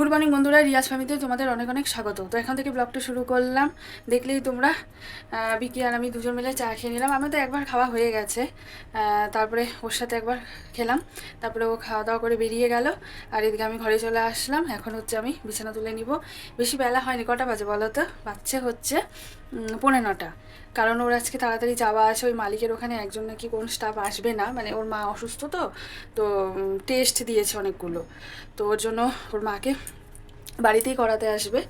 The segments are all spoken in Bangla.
গুড মর্নিং বন্ধুরা, রিয়াজ ফ্যামিলিতে তোমাদের অনেক অনেক স্বাগত। তো এখান থেকে ব্লগটা শুরু করলাম। দেখলেই তোমরা বিকি আর আমি দুজন মিলে চা খেয়ে নিলাম। আমি তো একবার খাওয়া হয়ে গেছে। তারপরে ওর সাথে একবার খেলাম। তারপরে ও খাওয়া দাওয়া করে বেরিয়ে গেল। আর এদিকে আমি ঘরে চলে আসলাম। এখন হচ্ছে আমি বিছানা তুলে নিব। বেশি বেলা হয়নি, কটা বাজে বলো তো? বাচ্চা হচ্ছে। পৌনে নটা। কারণ ওর আজকে তাড়াতাড়ি যাওয়া আছে, ওই মালিকের ওখানে একজন নাকি কোন স্টাফ আসবে না মানে ওর মা অসুস্থ তো তো টেস্ট দিয়েছে অনেকগুলো। তো ওর জন্য ওর মাকে বাড়িতেই করাতে আসবে।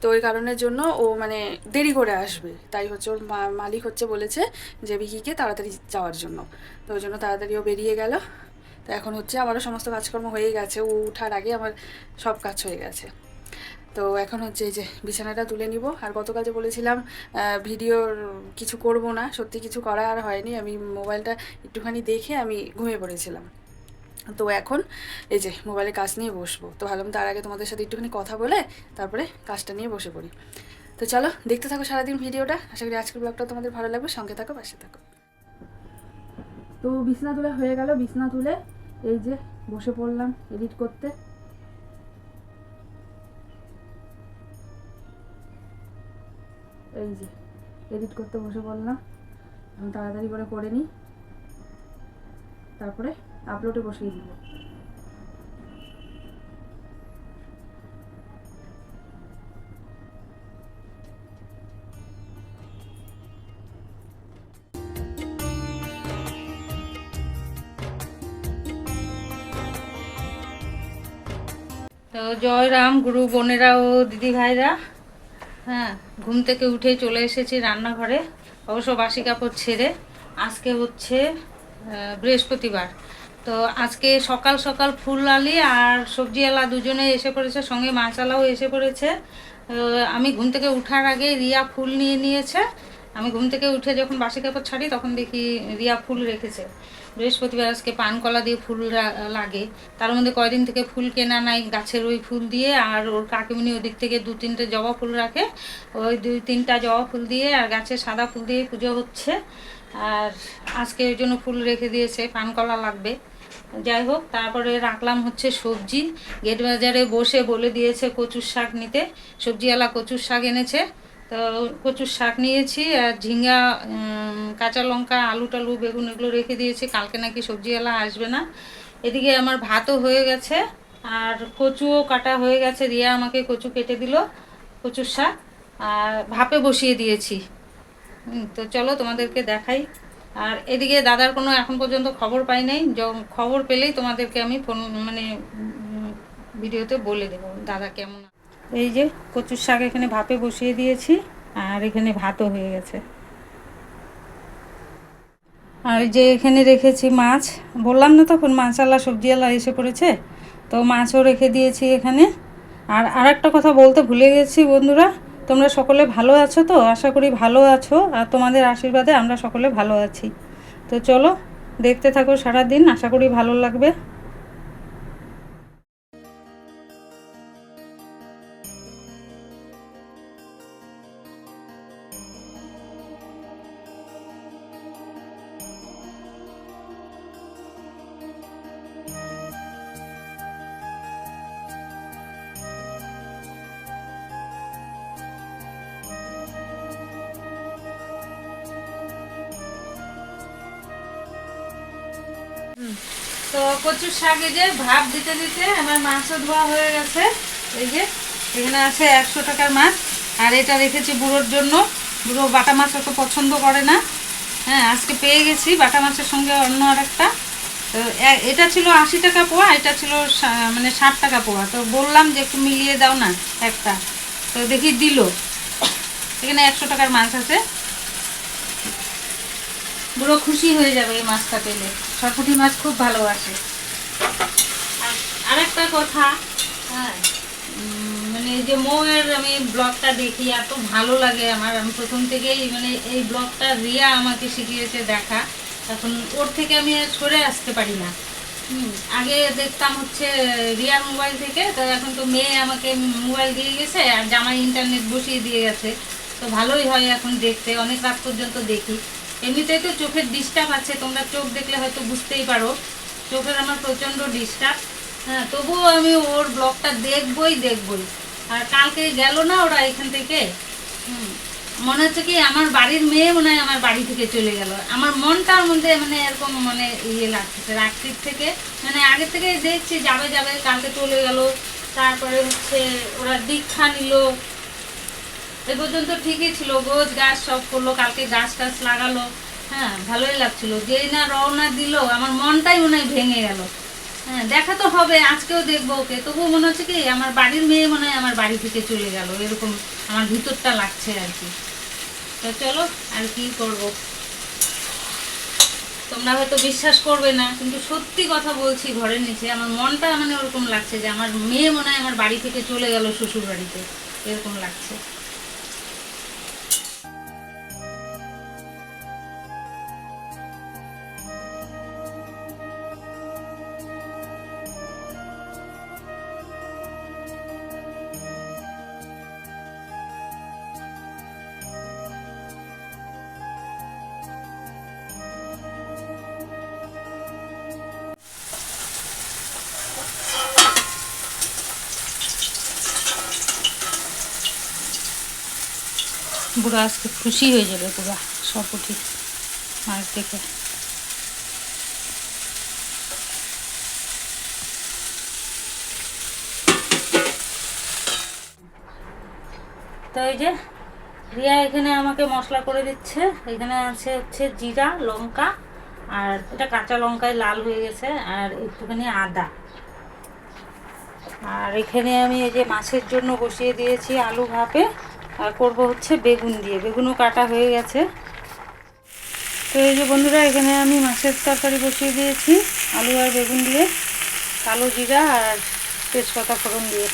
তো ওই কারণের জন্য ও মানে দেরি করে আসবে। তাই হচ্ছে ওর মালিক হচ্ছে বলেছে যে বিকিকে তাড়াতাড়ি যাওয়ার জন্য। তো ওই জন্য তাড়াতাড়ি ও বেরিয়ে গেল। তো এখন হচ্ছে আমারও সমস্ত কাজকর্ম হয়ে গেছে। ও উঠার আগে আমার সব কাজ হয়ে গেছে। তো এখন হচ্ছে এই যে বিছানাটা তুলে নিব। আর গতকাল যে বলেছিলাম ভিডিওর কিছু করব না, সত্যি কিছু করা আর হয়নি। আমি মোবাইলটা একটুখানি দেখে আমি ঘুমিয়ে পড়েছিলাম। তো এখন এই যে মোবাইলে কাজ নিয়ে বসবো। তো ভাবলাম তার আগে তোমাদের সাথে একটুখানি কথা বলে তারপরে কাজটা নিয়ে বসে পড়ি। তো চলো, দেখতে থাকো সারাদিন ভিডিওটা। আশা করি আজকের ব্লগটা তোমাদের ভালো লাগবে। সঙ্গে থাকো, পাশে থাকো। তো বিছনা তুলে হয়ে গেল। বিছনা তুলে এই যে বসে পড়লাম এডিট করতে। এই যে, এডিট করতে বসে বললাম। এখন তাড়াতাড়ি করে করে নিই। তারপরে আপলোডে বসিয়ে দিব। তো জয় রাম, গুরু, বোনেরা ও দিদি ভাইরা হ্যাঁ ঘুম থেকে উঠে চলে এসেছি রান্নাঘরে। অবশ্য বাসি কাপড় ছেড়ে। আজকে হচ্ছে বৃহস্পতিবার। তো আজকে সকাল সকাল ফুল আলি আর সবজিওয়ালা দুজনে এসে পড়েছে, সঙ্গে মাছালাও এসে পড়েছে। আমি ঘুম থেকে উঠার আগে রিয়া ফুল নিয়ে নিয়েছে। আমি ঘুম থেকে উঠে যখন বাসি কাপড় ছাড়ি, তখন দেখি রিয়া ফুল রেখেছে। বৃহস্পতিবার আজকে পানকলা দিয়ে ফুল লাগে। তার মধ্যে কয়দিন থেকে ফুল কেনা নাই, গাছের ওই ফুল দিয়ে, আর ওর কাকিমনি ওদিক থেকে দু তিনটে জবা ফুল রাখে। ওই দুই তিনটা জবা ফুল দিয়ে, আর গাছের সাদা ফুল দিয়ে পুজো হচ্ছে। আর আজকে ওই জন্য ফুল রেখে দিয়েছে, পানকলা লাগবে। যাই হোক, তারপরে রাখলাম হচ্ছে সবজি। গেট বাজারে বসে বলে দিয়েছে কচুর শাক নিতে। সবজিওয়ালা কচুর শাক এনেছে। তো কচুর শাক নিয়েছি আর ঝিঙ্গা কাঁচা লঙ্কা, আলু টালু, বেগুন এগুলো রেখে দিয়েছি। কালকে নাকি সবজিওয়ালা আসবে না। এদিকে আমার ভাতও হয়ে গেছে আর কচুও কাটা হয়ে গেছে। রিয়া আমাকে কচু কেটে দিল, কচুর শাক, আর ভাপে বসিয়ে দিয়েছি। তো চলো তোমাদেরকে দেখাই। আর এদিকে দাদার কোনো এখন পর্যন্ত খবর পাই নাই। খবর পেলেই তোমাদেরকে আমি ফোন মানে ভিডিওতে বলে দেবো। দাদা কেমন। এই যে কচুর শাক এখানে ভাপে বসিয়ে দিয়েছি, আর এখানে ভাতও হয়ে গেছে। আর যে এখানে রেখেছি মাছ, বললাম না তখন মাছালা সবজিওয়ালা এসে পড়েছে, তো মাছও রেখে দিয়েছি এখানে। আর আর একটা কথা বলতে ভুলে গেছি বন্ধুরা, তোমরা সকলে ভালো আছো তো? আশা করি ভালো আছো, আর তোমাদের আশীর্বাদে আমরা সকলে ভালো আছি। তো চলো, দেখতে থাকো সারা দিন আশা করি ভালো লাগবে। তো কচুর শাকে যে ভাপ দিতে দিতে আমার মাছও ধোয়া হয়ে গেছে। এই যে, এখানে আছে একশো টাকার মাছ। আর এটা রেখেছি বুড়োর জন্য। বুড়ো বাটা মাছ অত পছন্দ করে না। হ্যাঁ আজকে পেয়ে গেছি বাটা মাছের সঙ্গে অন্য আর একটা তো এটা ছিল আশি টাকা পোয়া, এটা ছিল মানে ষাট টাকা পোয়া। তো বললাম যে একটু মিলিয়ে দাও না একটা। তো দেখি দিল। এখানে একশো টাকার মাছ আছে। বুড়ো খুশি হয়ে যাবে এই মাছটা পেলে। সরপুটি মাছ খুব ভালোবাসে। আর আরেকটা কথা হ্যাঁ। মানে এই যে মৌয়ের আমি ব্লগটা দেখি এত ভালো লাগে আমার। আমি প্রথম থেকেই মানে এই ব্লগটা রিয়া আমাকে শিখিয়েছে দেখা। এখন ওর থেকে আমি সরে আসতে পারি না। হুম, আগে দেখতাম হচ্ছে রিয়ার মোবাইল থেকে তো এখন তো মেয়ে আমাকে মোবাইল দিয়ে গেছে আর জামাই ইন্টারনেট বসিয়ে দিয়ে গেছে। তো ভালোই হয় এখন দেখতে অনেক রাত পর্যন্ত দেখি। এমনিতেই তো চোখের ডিস্টার্ব আছে, তোমরা চোখ দেখলে হয়তো বুঝতেই পারো। চোখের আমার প্রচণ্ড ডিস্টার্ব। হ্যাঁ তবুও আমি ওর ব্লগটা দেখবই দেখবই। আর কালকে গেল না ওরা এখান থেকে? মনে হচ্ছে কি আমার বাড়ির মেয়ে মনে হয় আমার বাড়ি থেকে চলে গেল। আমার মনটার মধ্যে মানে এরকম মানে ইয়ে লাগতেছে রাত্রির থেকে। মানে আগে থেকে দেখছি, যাবে যাবে, কালকে চলে গেল। তারপরে হচ্ছে ওরা দীক্ষা নিল। এ পর্যন্ত ঠিকই ছিল গোছ গাছ সব করল, কালকে গাছ টাছ লাগালো। হ্যাঁ ভালোই লাগছিল। যেই না রওনা দিল, আমার মনটাই মনে হয় ভেঙে গেল। হ্যাঁ দেখা তো হবে, আজকেও দেখব ওকে। তবুও মনে হচ্ছে কি, আমার বাড়ির মেয়ে মনে হয় আমার বাড়ি থেকে চলে গেল। এরকম আমার ভিতরটা লাগছে আর কি। তো চলো, আর কি করব? তোমরা হয়তো বিশ্বাস করবে না, কিন্তু সত্যি কথা বলছি ঘরের নিচে, আমার মনটা মানে ওরকম লাগছে যে আমার মেয়ে মনে হয় আমার বাড়ি থেকে চলে গেল শ্বশুর বাড়িতে এরকম লাগছে। বুড়ো আজকে খুশি হয়ে যাবে পুরা সব উঠি মাছ দেখে তো এই যে রিয়া এখানে আমাকে মশলা করে দিচ্ছে। এখানে আছে হচ্ছে জিরা, লঙ্কা, আর এটা কাঁচা লঙ্কায় লাল হয়ে গেছে, আর একটুখানি আদা। আর এখানে আমি এই যে মাছের জন্য বসিয়ে দিয়েছি আলু ভাপে। আর করব হচ্ছে বেগুন দিয়ে। বেগুনও কাটা হয়ে গেছে। তো এই যে বন্ধুরা, এখানে আমি মাছের তরকারি বসিয়ে দিয়েছি, আলু আর বেগুন দিয়ে, কালো জিরা আর তেজপাতা ফোড়ন দিয়ে।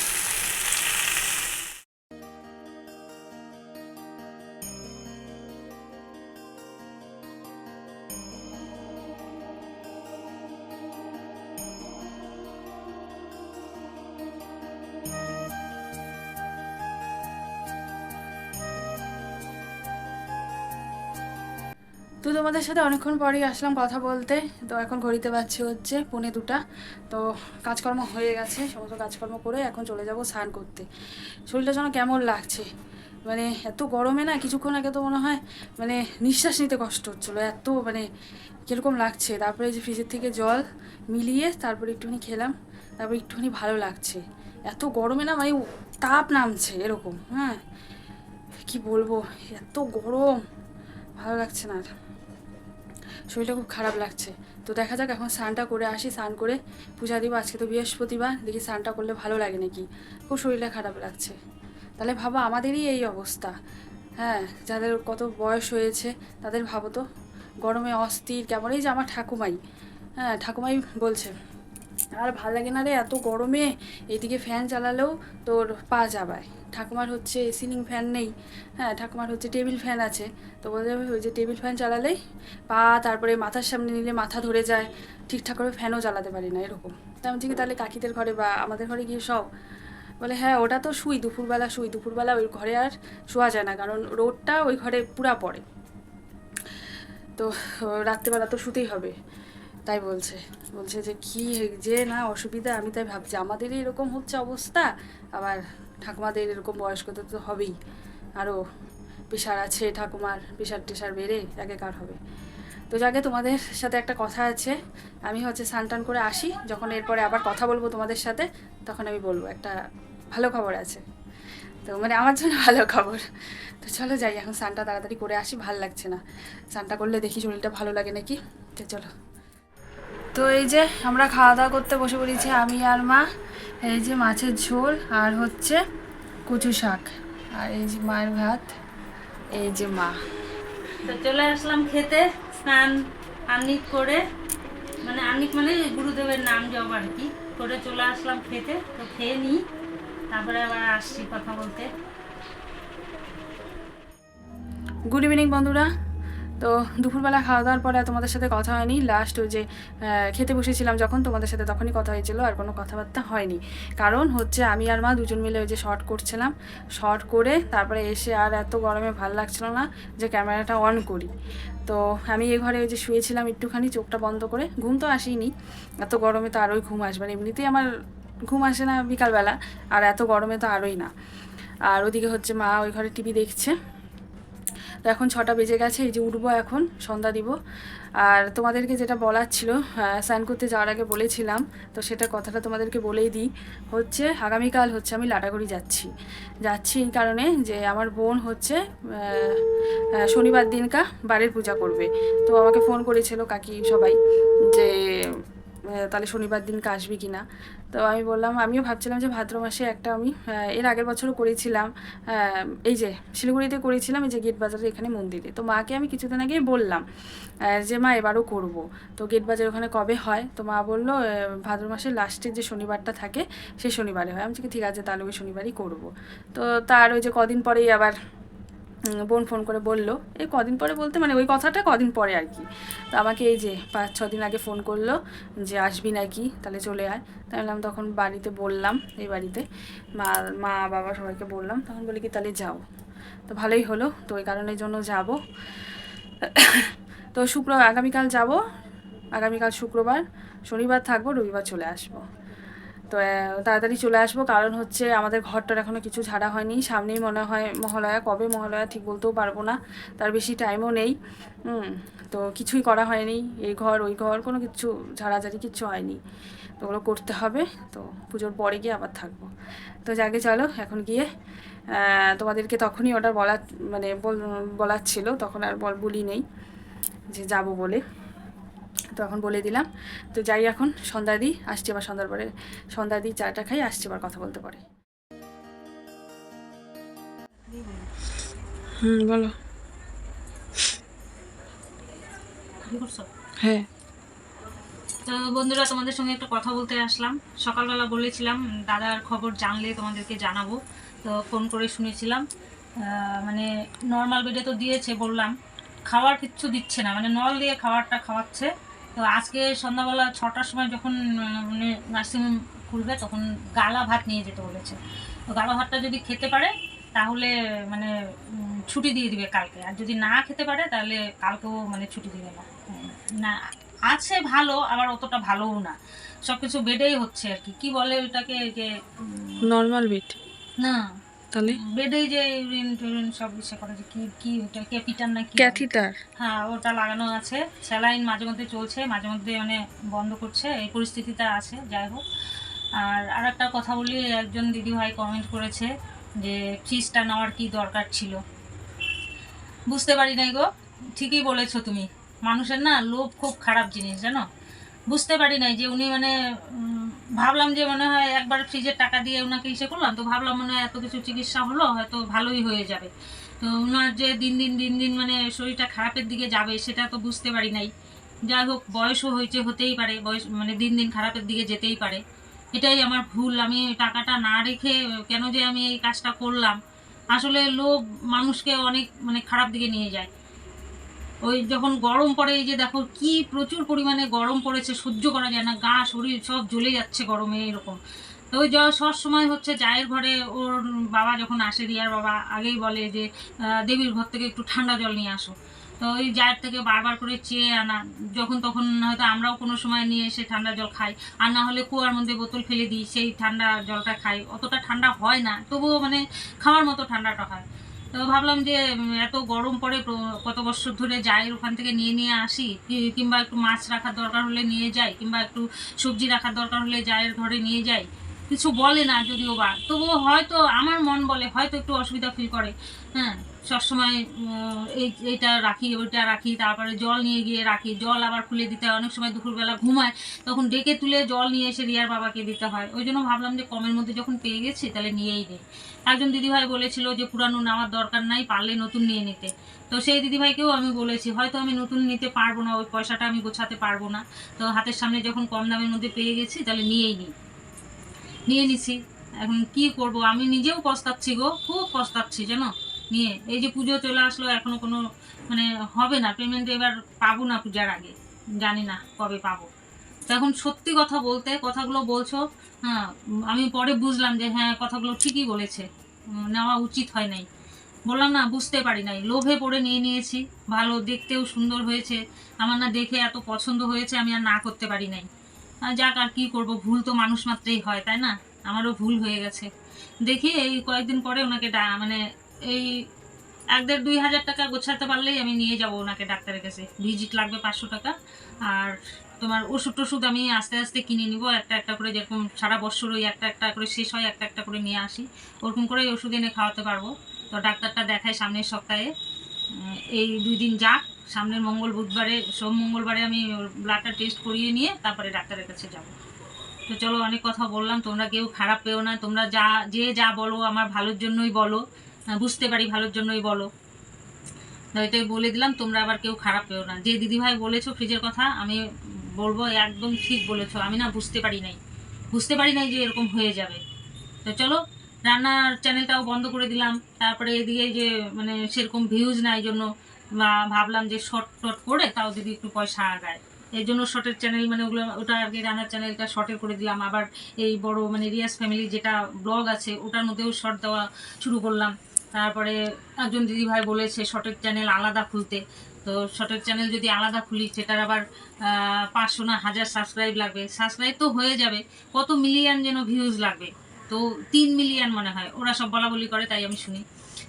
সাথে অনেকক্ষণ পরেই আসলাম কথা বলতে। তো এখন ঘড়িতে পাচ্ছি হচ্ছে পৌনে দুটা। তো কাজকর্ম হয়ে গেছে, সমস্ত কাজকর্ম করে এখন চলে যাব স্নান করতে। শরীরটা যেন কেমন লাগছে। মানে এত গরমে না কিছুক্ষণ আগে তো মনে হয় মানে নিঃশ্বাস নিতে কষ্ট হচ্ছিল। এত মানে কীরকম লাগছে। তারপরে যে ফ্রিজের থেকে জল মিলিয়ে তারপরে একটুখানি খেলাম। তারপর একটুখানি ভালো লাগছে। এত গরমে না মানে তাপ নামছে এরকম হ্যাঁ। কি বলব? এত গরম। ভালো লাগছে না আর। শরীরটা খুব খারাপ লাগছে। তো দেখা যাক, এখন স্নানটা করে আসি, স্নান করে পূজা দিব। আজকে তো বৃহস্পতিবার, দেখি স্নানটা করলে ভালো লাগে নাকি? খুব শরীরটা খারাপ লাগছে। তাহলে ভাবো, আমাদেরই এই অবস্থা। হ্যাঁ যাদের কত বয়স হয়েছে, তাদের ভাবো তো। গরমে অস্থির কেমন? এই যে আমার ঠাকুমাই। হ্যাঁ ঠাকুমাই বলছে। আর ভালো লাগে না রে, এত গরমে। এদিকে ফ্যান চালালেও তোর পা যাবায়। ঠাকুমার হচ্ছে সিলিং ফ্যান নেই। হ্যাঁ ঠাকুমার হচ্ছে টেবিল ফ্যান আছে। তো বলতে হবে ওই যে টেবিল ফ্যান চালালেই পা তারপরে মাথার সামনে নিলে মাথা ধরে যায়। ঠিকঠাক করে ফ্যানও চালাতে পারি না, এরকম। তা আমি ঠিক তাহলে কাকিদের ঘরে বা আমাদের ঘরে গিয়ে সব বলে হ্যাঁ ওটা তো শুই, দুপুরবেলা শুই। দুপুরবেলা ওই ঘরে আর শোয়া যায় না, কারণ রোডটা ওই ঘরে পুরা পড়ে। তো, রাত্রেবেলা তো শুতেই হবে। তাই বলছে। বলছে যে, কি যে না অসুবিধা, আমি তাই ভাবছি। আমাদেরই এরকম হচ্ছে অবস্থা। আবার ঠাকুমাদের এরকম বয়স্কদের তো হবেই। আরও প্রেশার আছে ঠাকুমার প্রেশার টেশার বেড়ে একেকার হবে? তো যাকে তোমাদের সাথে একটা কথা আছে। আমি হচ্ছে স্নান করে আসি। যখন এরপরে আবার কথা বলব তোমাদের সাথে, তখন আমি বলব, একটা ভালো খবর আছে। তো মানে আমার জন্য ভালো খবর। তো চলো যাই, এখন স্নানটা তাড়াতাড়ি করে আসি, ভালো লাগছে না। স্নানটা করলে দেখি শরীরটা ভালো লাগে নাকি? তো চলো। তো এই যে আমরা খাওয়া দাওয়া করতে বসে পড়েছি আমি আর মা এই যে মাছের ঝোল আর হচ্ছে কচু শাক আর এই যে মায়ের ভাত এই যে মা। তো চলে আসলাম খেতে স্নান আনিক করে মানে আনিক মানে গুরুদেবের নাম জব আর কি করে চলে আসলাম খেতে তো খেয়ে নিই তারপরে আবার আসছি কথা বলতে। গুড ইভিনিং বন্ধুরা। তো দুপুরবেলা খাওয়া দাওয়ার পরে তোমাদের সাথে কথা হয়নি। লাস্ট ওই যে খেতে বসেছিলাম যখন, তোমাদের সাথে তখনই কথা হয়েছিল, আর কোনো কথাবার্তা হয়নি। কারণ হচ্ছে আমি আর মা দুজন মিলে ওই যে শর্ট করছিলাম। শর্ট করে তারপরে এসে আর এত গরমে ভালো লাগছিল না যে ক্যামেরাটা অন করি। তো আমি এই ঘরে ওই যে শুয়েছিলাম একটুখানি, চোখটা বন্ধ করে। ঘুম তো আসেনি এত গরমে তো আরোই ঘুম আসবে আর এমনিতেই আমার ঘুম আসে না বিকালবেলা, আর এত গরমে তো আরোই না। আর ওদিকে হচ্ছে মা ওই ঘরে টিভি দেখছে। তো এখন ছটা বেজে গেছে, এই যে উঠবো এখন, সন্ধ্যা দিব। আর তোমাদেরকে যেটা বলার ছিল স্নান করতে যাওয়ার আগে বলেছিলাম, তো সেটা কথাটা তোমাদেরকে বলেই দিই। হচ্ছে, আগামীকাল হচ্ছে আমি লাটাগুড়ি যাচ্ছি। যাচ্ছি এই কারণে যে আমার বোন হচ্ছে শনিবার দিনকা বাড়ির পূজা করবে। তো আমাকে ফোন করেছিল কাকি সবাই যে তাহলে শনিবার দিনকে আসবি কি না তো আমি বললাম, আমিও ভাবছিলাম যে ভাদ্র মাসে একটা আমি এর আগের বছরও করেছিলাম এই যে শিলিগুড়িতে করেছিলাম, এই যে গেট বাজারে এখানে মন্দিরে। তো মাকে আমি কিছুদিন আগেই বললাম যে মা এবারও করব। তো গেট বাজার ওখানে কবে হয়? তো মা বলল ভাদ্র মাসের লাস্টের যে শনিবারটা থাকে সেই শনিবারে হয়। আমি ঠিক আছে, তাহলে ওই শনিবারই করব। তো তার ওই যে কদিন পরেই আবার বোন ফোন করে বলল এই কদিন পরে বলতে? মানে ওই কথাটা কদিন পরে আর কি। তো আমাকে এই যে পাঁচ, ছ দিন আগে ফোন করল যে, আসবি নাকি? তাহলে চলে আয়। তাই বললাম, তখন বাড়িতে বললাম, এই বাড়িতে। মা মা, বাবা সবাইকে বললাম, তখন বলি কি, তাহলে যাও। তো ভালোই হলো, তো ওই কারণের জন্য যাব। তো শুক্র আগামীকাল যাব, আগামীকাল শুক্রবার, শনিবার থাকব, রবিবার চলে আসব। তো তাড়াতাড়ি চলে আসব। কারণ হচ্ছে আমাদের ঘরটার এখনও কিছু ঝাড়া হয়নি। সামনেই মনে হয় মহালয়া। কবে মহালয়া ঠিক বলতেও পারব না। তার বেশি টাইমও নেই। তো কিছুই করা হয়নি। এই ঘর, ওই ঘর, কোনো কিছু ঝাড়াঝাড়ি কিচ্ছু হয়নি। তো ওগুলো করতে হবে। তো পুজোর পরে গিয়ে আবার থাকব। তো যাকে চলো, এখন গিয়ে তোমাদেরকে তখনই ওটা বলার মানে বল- বলার ছিল। তখন আর বল বলি নেই যে যাব বলে। তো এখন বলে দিলাম। তো যাই এখন সন্ধ্যা দিই আসছি আবার সন্ধ্যার পরে। সন্ধ্যা দিই চাটা খাই আসছি আবার কথা বলতে পারে। হুম বলো। হ্যাঁ। তো বন্ধুরা তোমাদের সঙ্গে একটা কথা বলতে আসলাম। সকালবেলা বলেছিলাম দাদার খবর জানলে তোমাদেরকে জানাব। তো ফোন করে শুনেছিলাম। মানে নর্মাল বেডে তো দিয়েছে বললাম। খাবার কিচ্ছু দিচ্ছে না মানে নল দিয়ে খাবারটা খাওয়াচ্ছে। তো আজকে সন্ধ্যাবেলা ছটার সময় যখন মানে নার্সিংহোম খুলবে তখন গালা ভাত নিয়ে যেতে বলেছে। তো গালা ভাতটা যদি খেতে পারে তাহলে মানে ছুটি দিয়ে দিবে কালকে। আর যদি না খেতে পারে তাহলে কালকেও মানে ছুটি দিবে। না না আছে ভালো আবার অতটা ভালোও না। সবকিছু বেডেই হচ্ছে আর কি। কি বলে ওটাকে যে নর্মাল বেড না। তাহলে? বেডেই যে ইউরিন টুরিন সব ইসে করে যে কি কি ওটা ক্যাপিটার না কি? ক্যাথিটার। হ্যাঁ ওটা লাগানো আছে। স্যালাইন মাঝে মধ্যে চলছে মাঝে মধ্যে মানে বন্ধ করছে এই পরিস্থিতিটা আছে যাই হোক। আর আর একটা কথা বলি একজন দিদিভাই কমেন্ট করেছে যে ফ্রিজটা নেওয়ার কি দরকার ছিল। বুঝতে পারি নাই গো ঠিকই বলেছ তুমি। মানুষের না লোভ খুব খারাপ জিনিস জানো? বুঝতে পারি নাই যে উনি মানে ভাবলাম যে মনে হয় একবার ফ্রিজের টাকা দিয়ে ওনাকে ইসে করলাম, তো ভাবলাম মনে হয় এত কিছু চিকিৎসা হলো, হয়তো ভালোই হয়ে যাবে। তো ওনার যে দিন দিন দিন দিন মানে শরীরটা খারাপের দিকে যাবে, সেটা তো বুঝতে পারি নাই। যাই হোক, বয়সও হয়েছে, হতেই পারে, বয়স মানে দিন দিন খারাপের দিকে যেতেই পারে। এটাই আমার ভুল, আমি টাকাটা না রেখে কেন যে আমি এই কাজটা করলাম। আসলে লোভ মানুষকে অনেক মানে খারাপ দিকে নিয়ে যায়। ওই যখন গরম পড়ে, এই যে দেখো কি প্রচুর পরিমাণে গরম পড়েছে, সহ্য করা যায় না, গা, শরীর সব জ্বলে যাচ্ছে গরমে এরকম। তো ওই সব সময় হচ্ছে জায়ের ঘরে ওর বাবা যখন আসে, রিয়ার বাবা আগেই বলে যে দেবীর ঘর থেকে একটু ঠান্ডা জল নিয়ে আসো। তো ওই জায়ের থেকে বারবার করে চেয়ে আনা, যখন তখন হয়তো আমরাও কোনো সময় নিয়ে এসে ঠান্ডা জল খাই, আর না হলে কুয়ার মধ্যে বোতল ফেলে দিই, সেই ঠান্ডা জলটা খাই। অতটা ঠান্ডা হয় না, তবুও মানে খাওয়ার মতো ঠান্ডাটা হয়। তো ভাবলাম যে এত গরম পরে কত বছর ধরে যাই, ওখান থেকে নিয়ে নিয়ে আসি। কিংবা একটু মাছ রাখার দরকার হলে নিয়ে যাই, কিংবা একটু সবজি রাখার দরকার হলে জায়ের ঘরে নিয়ে যাই। কিছু বলে না যদিও বা। তবুও হয়তো আমার মন বলে, হয়তো একটু অসুবিধা ফিল করে। হ্যাঁ। সবসময় এই, এইটা রাখি, ওইটা রাখি, তারপরে জল নিয়ে গিয়ে রাখি। জল আবার খুলে দিতে হয়। অনেক সময় দুপুরবেলা ঘুমায়, তখন ডেকে তুলে জল নিয়ে এসে রিয়ার বাবাকে দিতে হয়। ওই জন্য ভাবলাম যে কমের মধ্যে যখন পেয়ে গেছি, তাহলে নিয়েই নেই। একজন দিদিভাই বলেছিল যে পুরানো নেওয়ার দরকার নাই, পারলে নতুন নিয়ে নিতে। তো সেই দিদিভাইকেও আমি বলেছি, হয়তো আমি নতুন নিতে পারব না, ওই পয়সাটা আমি গোছাতে পারব না। তো হাতের সামনে যখন কম দামের মধ্যে পেয়ে গেছি, তাহলে নিয়েই নিই। নিয়ে নিছি। এখন কি করব? আমি নিজেও পস্তাচ্ছি গো, খুব পস্তাচ্ছি, জানো? নিয়ে। এই যে পুজো চলে আসলো, এখনও কোনো মানে হবে না পেমেন্ট এবার পাবো না পূজার আগে। জানি না কবে পাবো। তো এখন সত্যি কথা বলতে, কথাগুলো বলছো হ্যাঁ আমি পরে বুঝলাম যে হ্যাঁ কথাগুলো ঠিকই বলেছে নেওয়া উচিত হয় নাই। বললাম না, বুঝতে পারি নাই। লোভে পড়ে নিয়ে নিয়েছি, ভালো, দেখতেও সুন্দর হয়েছে। আমার না দেখে এত পছন্দ হয়েছে, আমি আর না করতে পারি নাই। যাক আর কি করব, ভুল তো মানুষ মাত্রেই হয়, তাই না? আমারও ভুল হয়ে গেছে। দেখি এই কয়েকদিন পরে ওনাকে মানে এই এক দেড় দুই হাজার টাকা গোছাতে পারলেই আমি নিয়ে যাব ওনাকে ডাক্তারের কাছে। ভিজিট লাগবে পাঁচশো টাকা। আর তোমার ওষুধ টষুধ আমি আস্তে আস্তে কিনে নিব। একটা একটা করে যেরকম সারা বছর ওই একটা একটা করে শেষ হয়, একটা একটা করে নিয়ে আসি। ওরকম করে ওষুধ এনে খাওয়াতে পারব। তো ডাক্তারটা দেখায় সামনের সপ্তাহে। এই দুই দিন যাক। সামনের মঙ্গল বুধবারে, সোম মঙ্গলবারে আমি ব্লাডটা টেস্ট করিয়ে নিয়ে তারপরে ডাক্তারের কাছে যাব। তো চলো অনেক কথা বললাম। তোমরা কেউ খারাপ পেও না। তোমরা যা, যে যা বলো, আমার ভালোর জন্যই বলো। বুঝতে পারি ভালোর জন্যই বলো। তো এটাই বলে দিলাম, তোমরা আবার কেউ খারাপ পেও না। যে দিদিভাই বলেছ ফ্রিজের কথা, আমি বলব একদম ঠিক বলেছ। আমি না বুঝতে পারি নাই। বুঝতে পারি নাই যে এরকম হয়ে যাবে। তো চলো, রান্নার চ্যানেলটাও বন্ধ করে দিলাম। তারপরে এদিকে যে মানে সেরকম ভিউজ নাই জন্য, বা ভাবলাম যে শর্ট টট করে তাও যদি একটু পয়সা আগায়। এই জন্য শর্টের চ্যানেল মানে ওগুলো, ওটা আর কি রান্নার চ্যানেলটা শর্টের করে দিলাম। আবার এই বড় মানে রিয়াস ফ্যামিলি যেটা ব্লগ আছে, ওটার মধ্যেও শর্ট দেওয়া শুরু করলাম। তারপরে একজন দিদিভাই বলেছে শর্টের চ্যানেল আলাদা খুলতে। তো শর্টের চ্যানেল যদি আলাদা খুলি, সেটার আবার পাঁচশো না হাজার সাবস্ক্রাইব লাগবে। সাবস্ক্রাইব তো হয়ে যাবে, কত মিলিয়ন যেন ভিউজ লাগবে। তো তিন মিলিয়ন মনে হয়, ওরা সব বলা বলি করে, তাই আমি শুনি।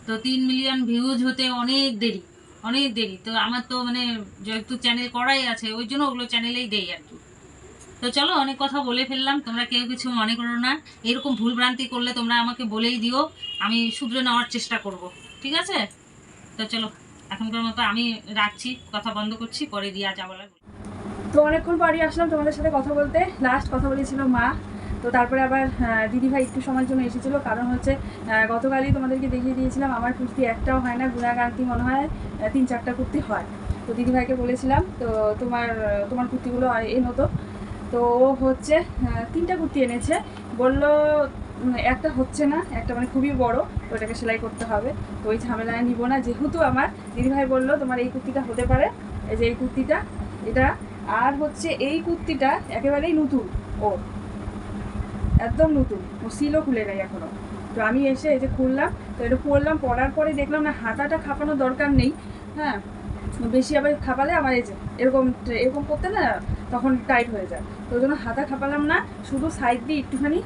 তো তিন মিলিয়ন ভিউজ হতে অনেক দেরি অনেক দেরি। তো আমার তো মানে যেহেতু চ্যানেল করাই আছে, ওই জন্য ওগুলো চ্যানেলেই দেই আর কি। তো চলো অনেক কথা বলে ফেললাম, তোমরা কেউ কিছু মনে করো না। এরকম ভুল ভ্রান্তি করলে তোমরা আমাকে বলেই দিও, আমি শুধরে নেওয়ার চেষ্টা করব, ঠিক আছে? তো চলো, এখনকার মতো আমি রাখছি, কথা বন্ধ করছি, পরে দিয়া যা তো অনেকক্ষণ পরই আসলাম তোমাদের সাথে কথা বলতে লাস্ট কথা বলেছিল মা। তো তারপরে আবার দিদি ভাই একটু সময়ের জন্য এসেছিল, কারণ হচ্ছে গতকালই তোমাদেরকে দেখিয়ে দিয়েছিলাম, আমার কুর্তি একটাও হয় না, গুণাগান্তি মনে হয় তিন চারটা কুর্তি হয়। তো দিদি ভাইকে বলেছিলাম, তো তোমার তোমার কুর্তিগুলো এনো তো তো ও হচ্ছে তিনটা কুর্তি এনেছে। বলল একটা হচ্ছে না, একটা মানে খুবই বড় ওটাকে সেলাই করতে হবে। তো ওই ঝামেলায় নিব না। যেহেতু আমার দিদিভাই বলল, তোমার এই কুর্তিটা হতে পারে, এই যে এই কুর্তিটা, এটা। আর হচ্ছে এই কুর্তিটা একেবারেই নতুন, ও, একদম নতুন। ও সিলও খুলে নেই এখনও তো আমি এসে এই যে খুললাম, তো এটা পরলাম পরার পরে দেখলাম, না, হাতাটা খাপানোর দরকার নেই। হ্যাঁ বেশি আবার খাপালে আমার এই যে, এরকম এরকম করতে না তখন টাইট হয়ে যায়। তো ওই জন্য হাতা খাপালাম না শুধু সাইড দিয়ে একটুখানি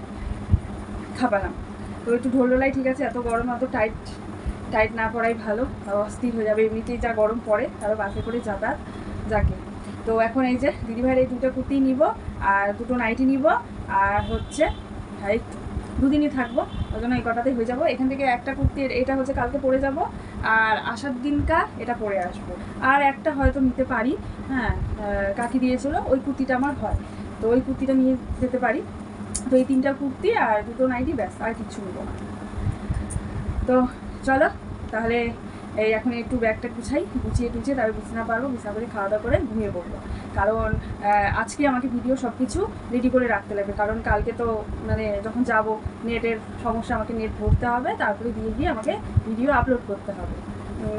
খাপালাম। তো একটু ঢোললাই ঠিক আছে এত গরম এত টাইট টাইট না পরাই ভালো অস্থির হয়ে যাবে। এমনিতেই যা গরম পড়ে তারও বাসে করে যাতায়াত যাকে। তো এখন এই যে দিদিভাইয়ের এই দুটো কুর্তি নিব আর দুটো নাইটি নিব আর হচ্ছে তো, দুদিনই থাকব ওই জন্য এই কটাতেই হয়ে যাব। এখান থেকে একটা কুর্তি এটা হচ্ছে কালকে পরে যাব আর আসার দিনকা এটা পরে আসব। আর একটা হয়তো নিতে পারি হ্যাঁ কাকি দিয়েছিল, ওই কুর্তিটা আমার হয়। তো ওই কুর্তিটা নিয়ে যেতে পারি। তো এই তিনটা কুর্তি আর দুটো নাইটি, ব্যাস, আর কিচ্ছু নেব না। তো চলো, তাহলে এই এখন একটু ব্যাগটা গুছাই, গুছিয়ে টুছিয়ে তারপর বিছানা পারব, বিছানা করে খাওয়া দাওয়া করে ঘুমিয়ে পড়ব। কারণ আজকে আমাকে ভিডিও সব কিছু রেডি করে রাখতে লাগবে। কারণ কালকে তো মানে যখন যাব, নেটের সমস্যা আমাকে নেট ভরতে হবে, তারপরে দিয়ে গিয়ে আমাকে ভিডিও আপলোড করতে হবে।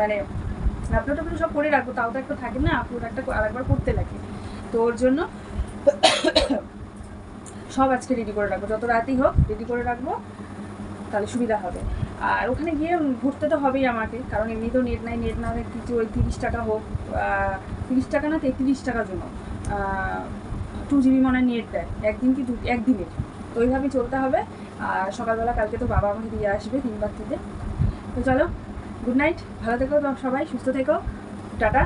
মানে আপলোড আপলোড সব করে রাখব, তাও তো একটা থাকে না আপলোড একটা আরেকবার করতে লাগে। তো ওর জন্য সব আজকে রেডি করে রাখব। যত রাতেই হোক রেডি করে রাখব, তাহলে সুবিধা হবে। আর ওখানে গিয়ে ঘুরতে তো হবেই আমাকে, কারণ এমনি তো নেট নাই নেট না কিছু ওই তিরিশ টাকা হোক তিরিশ টাকা না, তেত্রিশ টাকার জন্য। টু জিবি মনে নেট দেয়, একদিন কি দু, একদিনের। তো ওইভাবেই চলতে হবে। আর সকালবেলা কালকে তো বাবা আমাকে দিয়ে আসবে তিনবার থেকে তো চলো গুড নাইট ভালো থেকো সবাই, সুস্থ থেকো, টাটা।